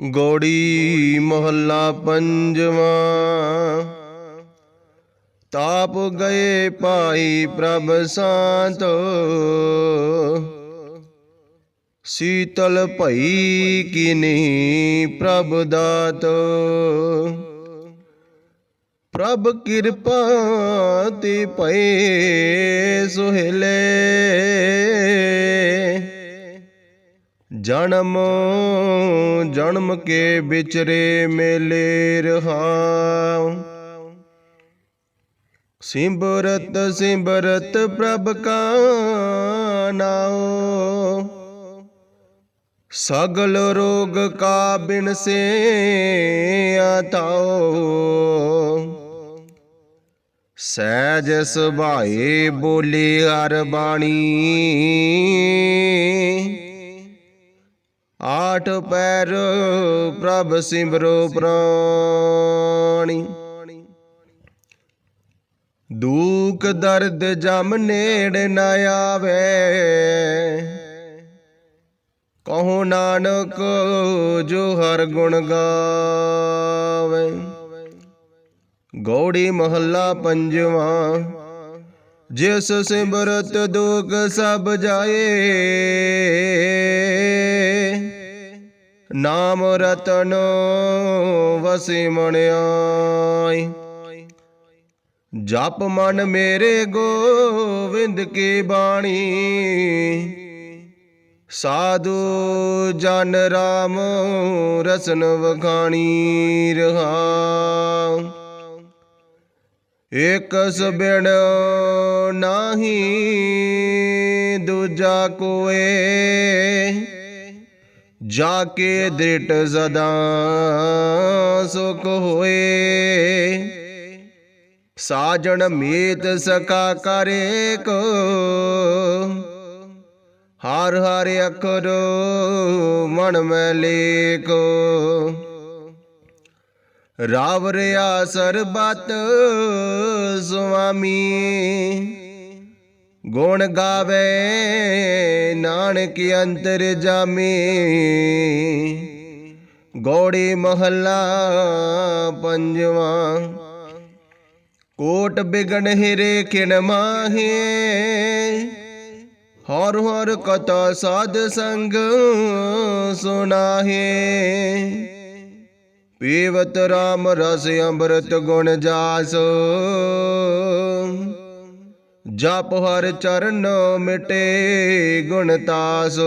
ਗੋੜੀ ਮਹੱਲਾ ਪੰਜਵਾਂ। ਤਾਪ ਗਏ ਪਾਈ ਪ੍ਰਭ ਸਾਤ। ਸੀਤਲ ਭਈ ਕਿਨੀ ਪ੍ਰਭ ਦਾਤ। ਪ੍ਰਭ ਕਿਰਪਾ ਤੇ ਭਏ ਸੁਹੇਲੇ। ਜਨਮ ਜਨਮ ਕੇ ਵਿਚਰੇ ਮੇਲੇ ਰਹਾਉ। ਸਿਮਰਤ ਸਿਮਰਤ ਪ੍ਰਭ ਕਾ ਨਾਉ। ਸਗਲ ਰੋਗ ਕਾ ਬਿਨ ਸੇ ਆਤਾਉ ਸਹਿਜ ਸੁਭਾਏ ਬੋਲੇ ਹਰ ਬਾਣੀ। ਆਠ ਪੈਰ ਪ੍ਰਭ ਸਿਮਰੋ ਪ੍ਰਾਣੀ। ਦੁਖ ਦਰਦ ਜਮ ਨੇੜ ਨ ਆਵੇ। ਕਹੋ ਨਾਨਕ, ਜੋ ਹਰ ਗੁਣ ਗਾਵੇ। ਗੌੜੀ ਮਹੱਲਾ ਪੰਜਵਾਂ, ਜਿਸ ਸਿਮਰਤ ਦੁਖ ਸਭ ਜਾਏ। ਨਾਮ ਰਤਨ ਵਸੀ ਮਣਿਆਈ ਜਪ ਮਨ ਮੇਰੇ ਗੋਵਿੰਦ ਕੀ ਬਾਣੀ। ਸਾਧੂ ਜਨ ਰਾਮ ਰਸਨ ਵਖਾਣੀ ਰਹਾ ਇਕ ਸਬਿਣ ਨਾਹੀ ਦੂਜਾ ਕੋਏ। ਜਾ ਕੇ ਦ੍ਰਿਟ ਸਦਾ ਸੁਖ ਹੋਏ। ਸਾਜਣ ਮੀਤ ਸਕਾ ਕਰੇ ਕੋ। ਹਰ ਹਰ ਅਖਰ ਮਨ ਮੈਂ ਲੇਕੋ। ਰਾਵ ਰਿਆ ਸਰਬਤ ਸੁਆਮੀ। ਗੁਣ ਗਾਵੇ, ਨਾਨਕ ਅੰਤਰ ਜਾਮੀ। ਗੋੜੀ ਮਹੱਲਾ ਪੰਜਵਾਂ। ਕੋਟ ਬਿਗਨ ਹਿਰੇ ਕਿਣ ਮਾਹੇ। ਹਰ ਹਰ ਕਥਾ ਸਾਧ ਸੰਗ ਸੁਨਾਹੇ ਪੀਵਤ ਰਾਮ ਰਸ ਅੰਮ੍ਰਿਤ ਗੁਣ ਜਾਸ। ਜਪ ਹਰ ਚਰਨ ਮਿਟੇ, ਗੁਣ ਤਾਸ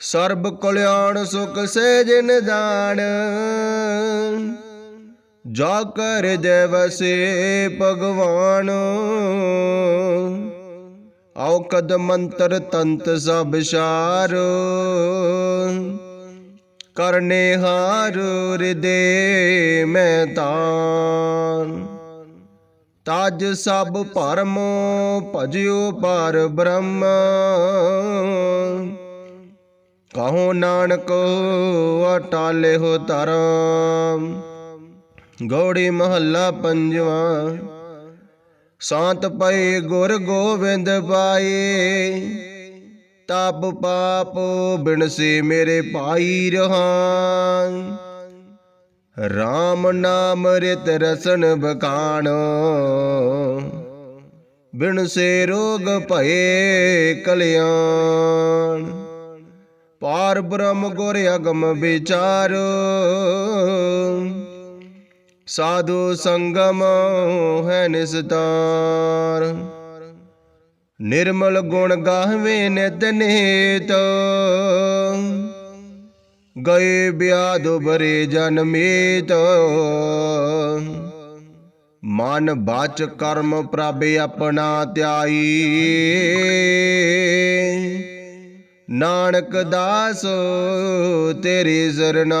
ਸਰਬ ਕਲਿਆਣ ਸੁਖ ਸੇ ਜਿਨ ਜਾਣ, ਜਾ ਕਰ ਦੇਵਸੇ ਭਗਵਾਨ। ਔਕਦ ਮੰਤਰ ਤੰਤ ਸਭ ਸਾਰ, ਕਰਨੇ ਹਾਰ ਹਿਰਦੇ ਮੈਂ ਤਾਨ ਤਜ ਸਭ ਭਰਮ, ਭਜਿਓ ਪਰ ਬ੍ਰਹਮ। ਕਹੋ ਨਾਨਕ, ਅਟਾਲੇ ਹੋ ਧਰਮ। ਗੌੜੀ ਮਹੱਲਾ ਪੰਜਵਾਂ। ਸ਼ਾਂਤ ਪਏ ਗੁਰ ਗੋਬਿੰਦ ਪਾਏ। ਤਪ ਪਾਪ ਬਿਨਸੇ ਮੇਰੇ ਭਾਈ ਰਹਾਨ। RAM ਨਾਮ ਰਿਤ ਰਸਨ ਬਕਾਣ ਬਿਨ ਸੇ ਰੋਗ ਭਏ ਕਲਿਆਣ। ਪਾਰ ਬ੍ਰਹਮ ਗੁਰ ਅਗਮ ਵਿਚਾਰ। ਸਾਧੂ ਸੰਗਮ ਹੈ ਨਿਸਤਾਰ। ਨਿਰਮਲ ਗੁਣ ਗਾਹਵੇ ਨਿਤ ਨੇਤ। ਗਏ ਬਿਆਦ ਬਰੇ ਜਨਮੇਤ ਮਨ ਬਾਚ ਕਰਮ ਪ੍ਰਭ ਆਪਣਾ ਧਿਆਈ। ਨਾਨਕ ਦਾਸ ਤੇਰੇ ਸਰਨਾਈ